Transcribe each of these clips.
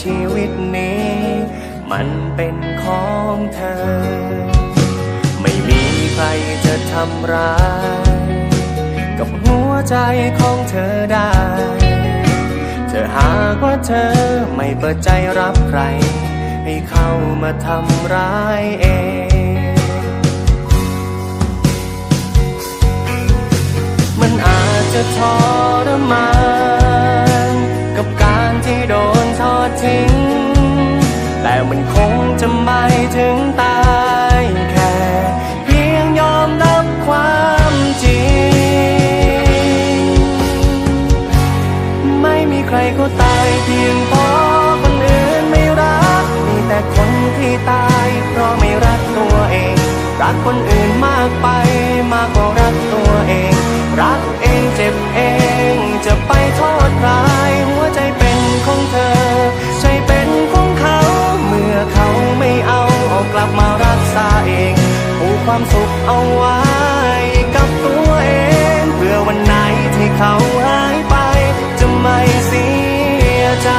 ชีวิตนี้ มันเป็นของเธอ ไม่มีใครจะทำร้าย กับหัวใจของเธอได้ เธอหากว่าเธอไม่เปิดใจรับใคร ให้เข้ามาทำร้ายเองมันอาจจะทรมาน โดนทอดทิ้ง แต่มันคงจะไม่ถึงตายแค่เพียงยอมรับความจริง ไม่มีใครเขาตายเพียงเพราะคนอื่นไม่รัก มีแต่คนที่ตายเพราะไม่รักตัวเอง รักคนอื่น ความสุขเอาไว้กับตัวเองเพื่อวันไหนที่เขาหายไป จะไม่เสียใจ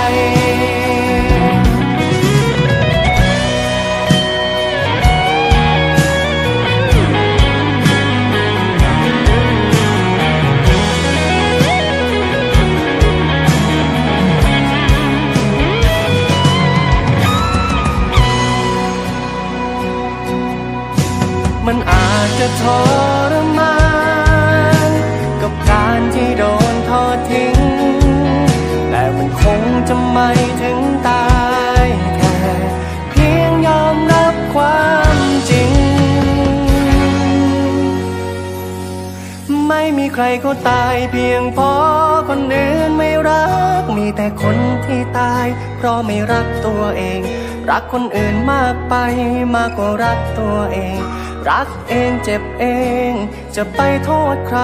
ไม่มีใครเขาตายเพียงพราะคนอื่นไม่รัก มีแต่คนที่ตาย เพราะไม่รักตัวเอง รักคนอื่นมากไปมากกว่ารักตัวเอง รักเองเจ็บเอง จะไปโทษใคร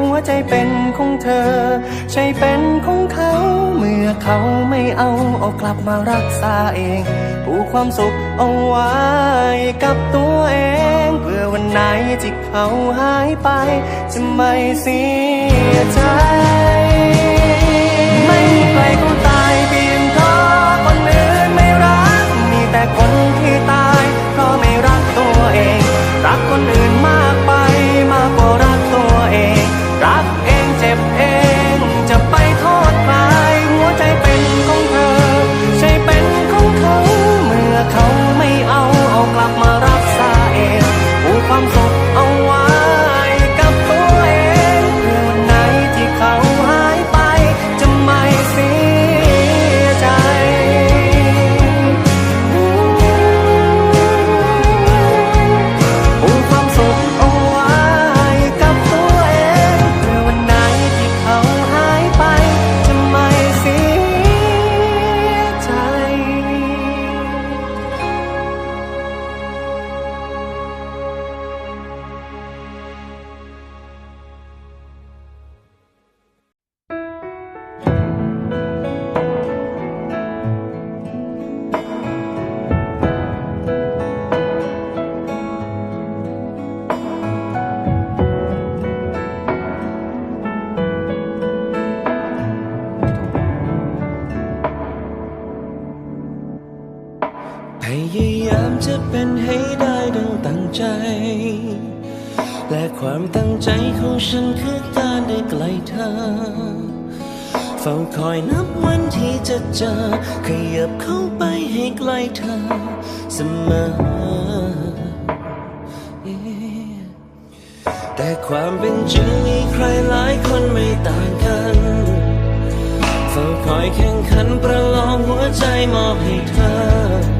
หัวใจเป็นของเธอใจเป็นของเขา เมื่อเขาไม่เอาเอากลับมารักษาเอง ผูกความสุข เอาไว้กับตัวเองเพื่อวันไหนที่เขาหายไป จะไม่เสียใจ ใจของฉันคือการได้ไกลเธอ เฝ้าคอยนับวันที่จะเจอ ขยับเข้าไปให้ใกล้เธอเสมอ แต่ความเป็นจริงมีใครหลายคนไม่ต่างกันเฝ้าคอยแข่งขันประลองหัวใจมอบให้เธอ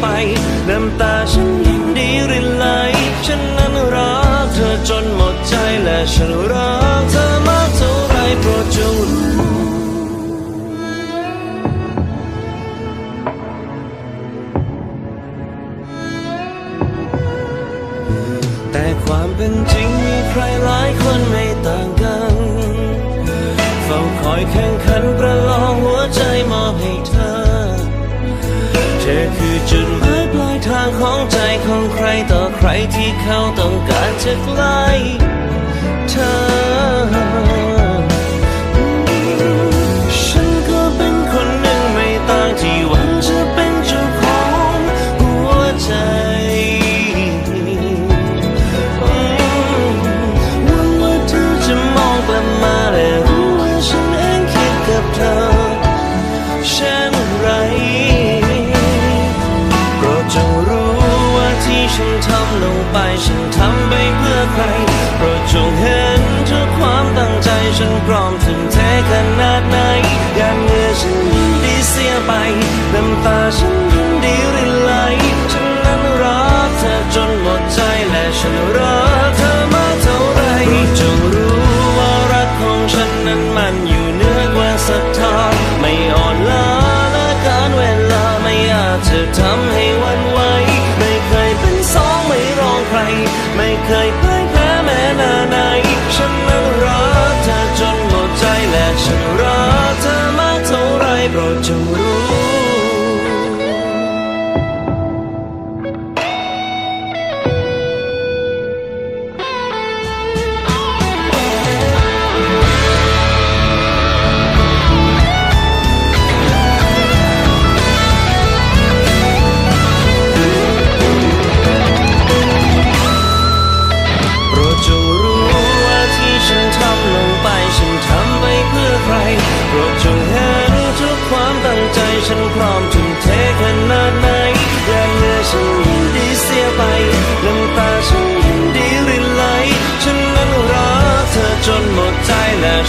ไป น้ำตาฉันยังดีรินไหล ฉันนั้นรักเธอจนหมดใจและฉันรักเธอมากเท่าไรโปรดจงรู้แต่ความเป็นจริงมีใครหลายคนไม่ต่างกัน เฝ้าคอยแข่งขันประลองหัวใจมอบให้เธอ ธอคือจุดหมายปลายทางของใจของใครต่อใครที่เขาต้องการจะไกล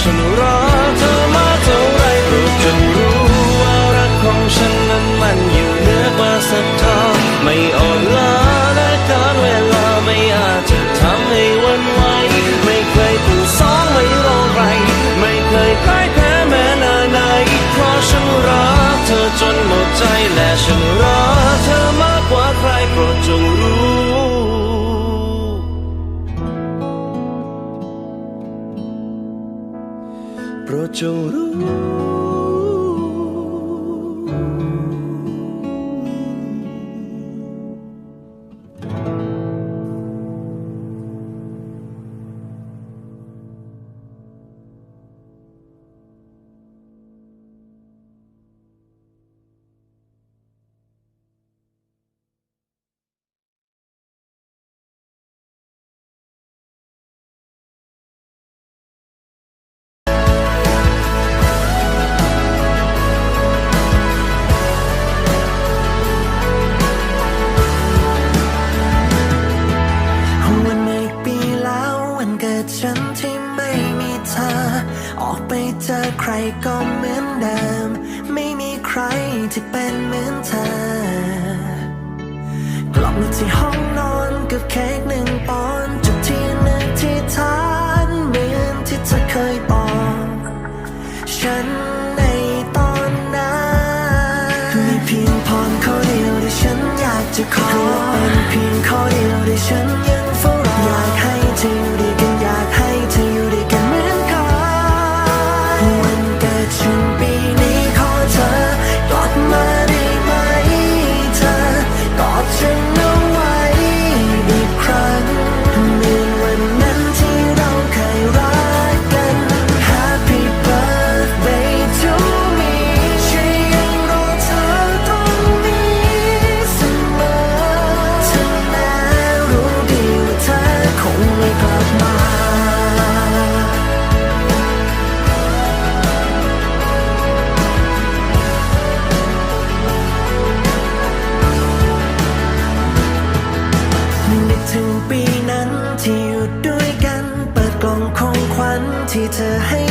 ฉันรอเธอมาเท่าไรรู้จงรู้ว่ารักของฉันนั้นมันอยู่เหนือกว่าสักทอไม่อ่อนล้าและการเวลาไม่อาจจะทำให้วันไหวไม่เคยถูกสองไม่รอไรไม่เคยพ่ายแพ้แม้นานใดเพราะฉันรักเธอจนหมดใจและฉันรัก 种路 ที่เป็นเหมือนเธอ กลับมาที่ห้องนอนกับเค้กหนึ่งปอน to hate.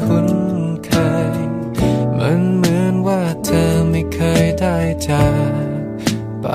คุ้นเคย มันเหมือนว่าเธอไม่เคยได้จากไป